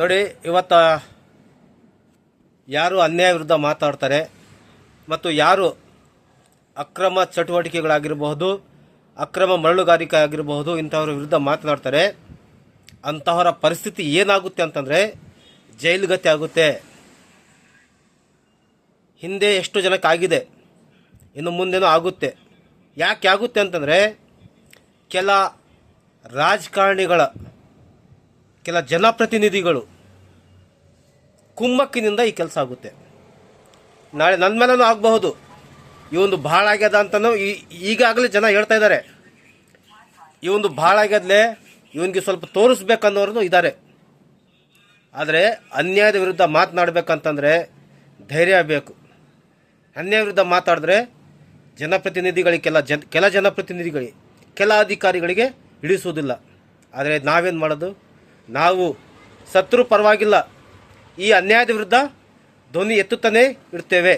ನೋಡಿ, ಇವತ್ತು ಯಾರು ಅನ್ಯಾಯ ವಿರುದ್ಧ ಮಾತಾಡ್ತಾರೆ ಮತ್ತು ಯಾರು ಅಕ್ರಮ ಚಟುವಟಿಕೆಗಳಾಗಿರಬಹುದು, ಅಕ್ರಮ ಮರಳುಗಾರಿಕೆ ಆಗಿರಬಹುದು, ಇಂಥವ್ರ ವಿರುದ್ಧ ಮಾತನಾಡ್ತಾರೆ. ಅಂತಹವರ ಪರಿಸ್ಥಿತಿ ಏನಾಗುತ್ತೆ ಅಂತಂದರೆ ಜೈಲುಗತಿ ಆಗುತ್ತೆ. ಹಿಂದೆ ಎಷ್ಟು ಜನಕ್ಕೆ ಆಗಿದೆ, ಇನ್ನು ಮುಂದೇನೂ ಆಗುತ್ತೆ. ಯಾಕೆ ಆಗುತ್ತೆ ಅಂತಂದರೆ, ಕೆಲ ರಾಜಕಾರಣಿಗಳ ಕೆಲ ಜನಪ್ರತಿನಿಧಿಗಳು ಕುಮ್ಮಕ್ಕಿನಿಂದ ಈ ಕೆಲಸ ಆಗುತ್ತೆ. ನಾಳೆ ನನ್ನ ಮೇಲೂ ಆಗಬಹುದು. ಇವೊಂದು ಭಾಳ ಆಗ್ಯದ ಅಂತಲೂ ಈಗಾಗಲೇ ಜನ ಹೇಳ್ತಾ ಇದ್ದಾರೆ. ಇವೊಂದು ಭಾಳ ಆಗ್ಯದ್ಲೆ ಇವನಿಗೆ ಸ್ವಲ್ಪ ತೋರಿಸ್ಬೇಕನ್ನೋರು ಇದ್ದಾರೆ. ಆದರೆ ಅನ್ಯಾಯದ ವಿರುದ್ಧ ಮಾತನಾಡಬೇಕಂತಂದರೆ ಧೈರ್ಯ ಬೇಕು. ಅನ್ಯಾಯ ವಿರುದ್ಧ ಮಾತಾಡಿದ್ರೆ ಜನಪ್ರತಿನಿಧಿಗಳಿಗೆ ಕೆಲ ಜನ, ಕೆಲ ಜನಪ್ರತಿನಿಧಿಗಳಿಗೆ, ಕೆಲ ಅಧಿಕಾರಿಗಳಿಗೆ ಇಳಿಸುವುದಿಲ್ಲ. ಆದರೆ ನಾವೇನು ಮಾಡೋದು? ನಾವು ಸತ್ರು ಪರವಾಗಿಲ್ಲ. ಈ ಅನ್ಯಾಯದ ವಿರುದ್ಧ ಧ್ವನಿ ಎತ್ತುತ್ತಾನೇ ಇರ್ತೇವೆ